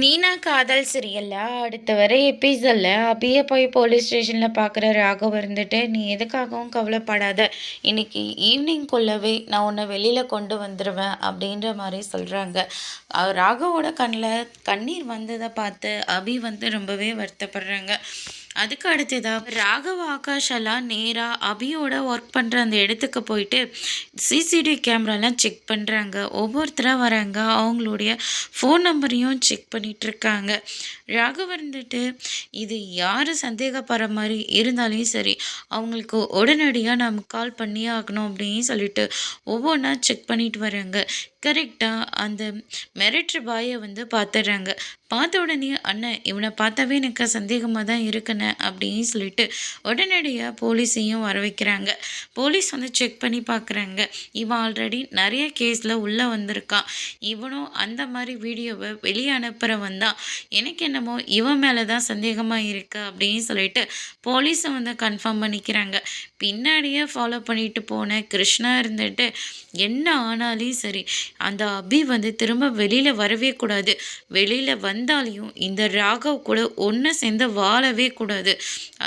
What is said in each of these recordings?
நீனா காதல் சீரியலில்? அடுத்த வர எபிசோடில் அபியை போய் போலீஸ் ஸ்டேஷனில் பார்க்குற ராகவ் இருந்துட்டு நீ எதுக்காகவும் கவலைப்படாத. இன்னைக்கு ஈவினிங்குள்ளவே நான் உன்னை வெளியில் கொண்டு வந்துடுவேன் அப்படின்ற மாதிரி சொல்கிறாங்க ராகவோட கண்ணில் கண்ணீர் வந்ததை பார்த்து அபி வந்து ரொம்பவே வருத்தப்படுறாங்க. அதுக்கு அடுத்ததாக ராகவ் ஆகாஷ் எல்லாம் நேராக அபியோட ஒர்க் பண்ணுற அந்த இடத்துக்கு போயிட்டு சிசிடிவி கேமராலாம் செக் பண்ணுறாங்க ஒவ்வொருத்தராக வராங்க. அவங்களுடைய ஃபோன் நம்பரையும் செக் பண்ணி பண்ணிகிட்ருக்காங்க ராகவ் இருந்துட்டு இது யார் சந்தேகப்படுற மாதிரி இருந்தாலும் சரி அவங்களுக்கு உடனடியாக நம்ம கால் பண்ணியே ஆகணும் அப்படின்னு சொல்லிட்டு ஒவ்வொன்றா செக் பண்ணிட்டு வராங்க. கரெக்டாக அந்த மெரிட்ரு பாயை வந்து பார்த்துடுறாங்க. பார்த்த உடனே அண்ணன் இவனை பார்த்தாவே எனக்கு சந்தேகமாக தான் இருக்குண்ணே அப்படின்னு சொல்லிட்டு உடனடியாக போலீஸையும் வர வைக்கிறாங்க. போலீஸ் வந்து செக் பண்ணி பார்க்குறாங்க. இவன் ஆல்ரெடி நிறைய கேஸில் உள்ளே வந்திருக்கான். இவனும் அந்த மாதிரி வீடியோவை வெளியே அப்புறம் தான் எனக்கு என்னமோ இவன் மேலே தான் சந்தேகமாக இருக்குது அப்படின்னு சொல்லிட்டு போலீஸை வந்து கன்ஃபார்ம் பண்ணிக்கிறாங்க. பின்னாடியே ஃபாலோ பண்ணிட்டு போன கிருஷ்ணா இருந்துட்டு என்ன ஆனாலும் சரி அந்த அபி வந்து திரும்ப வெளியில் வரவே கூடாது. வெளியில் வந்தாலையும் இந்த ராகவ் கூட ஒன்று சேர்ந்து வாழவே கூடாது.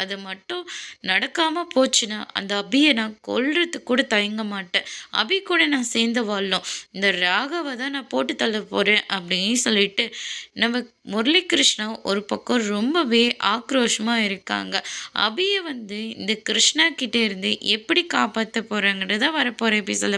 அது மட்டும் நடக்காமல் போச்சுன்னா அந்த அபியை நான் கொல்றதுக்கு கூட தயங்க மாட்டேன். அபி கூட நான் சேர்ந்து வாழணும். இந்த ராகவை தான் நான் போட்டு தள்ள போகிறேன் அப்படின்னு சொல்லிட்டு நம்ம முரளிகிருஷ்ணா ஒரு பக்கம் ரொம்பவே ஆக்ரோஷமாக இருக்காங்க. அபியை வந்து இந்த கிருஷ்ணா கிட்டே இருந்து எப்படி காப்பாற்ற போகிறாங்கன்றத வரப்போகிற எபிசோட